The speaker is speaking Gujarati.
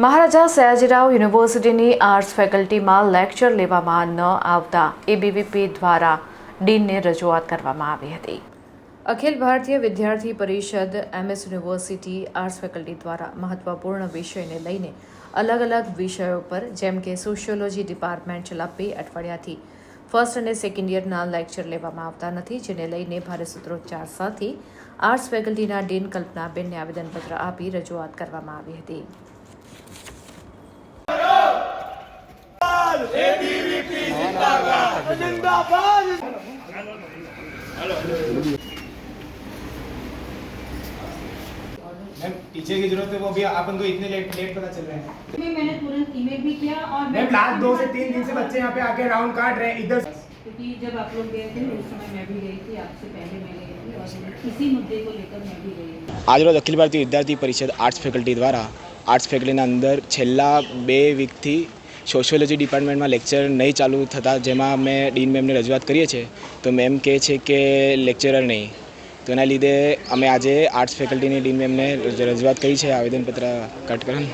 મહારાજા સયાજીરાવ યુનિવર્સિટીની આર્ટ્સ ફેકલ્ટીમાં લેક્ચર લેવામાં ન આવતા એબીવીપી દ્વારા ડીનને રજૂઆત કરવામાં આવી હતી. Akhil Bharatiya Vidyarthi Parishad MS university arts faculty દ્વારા મહત્વપૂર્ણ વિષયને લઈને અલગ અલગ વિષયો પર જેમ કે સોશિયોલોજી ડિપાર્ટમેન્ટ છેલ્લા બે અઠવાડિયાથી ફર્સ્ટ અને સેકન્ડ યરના લેક્ચર લેવામાં આવતા નથી, જેને લઈને ભારે સૂત્રોચ્ચાર સાથે આર્ટ્સ ફેકલ્ટીના ડીન કલ્પનાબેનને આવેદનપત્ર આપી રજૂઆત કરવામાં આવી હતી. मैम टीचर की जरूरत है वो भी अपन को इतने लेट लेट पता चल रहा है में मैंने तुरंत ईमेल भी किया और मैं मैम लास्ट दो से तीन दिन से बच्चे यहाँ पे आके राउंड काट रहे हैं इधर क्योंकि जब आप लोग गए थे उस समय मैं भी गई थी आपसे पहले मैं गई थी और इसी मुद्दे को लेकर मैं भी गई थी આજરોજ અખિલ ભારતીય વિદ્યાર્થી પરિષદ આર્ટ્સ ફેકલ્ટી દ્વારા આર્ટ્સ ફેકલ્ટીના અંદર છેલ્લા બે વીકથી સોશિયોલોજી ડિપાર્ટમેન્ટમાં લેક્ચર નહીં ચાલુ થતા, જેમાં અમે ડીન મેમને રજૂઆત કરીએ છીએ, તો મેમ કહે છે કે લેક્ચરર નહીં. તો એના લીધે અમે આજે આર્ટ્સ ફેકલ્ટીની ડીન મેમને રજૂઆત કરી છે, આવેદનપત્ર કટ કરવા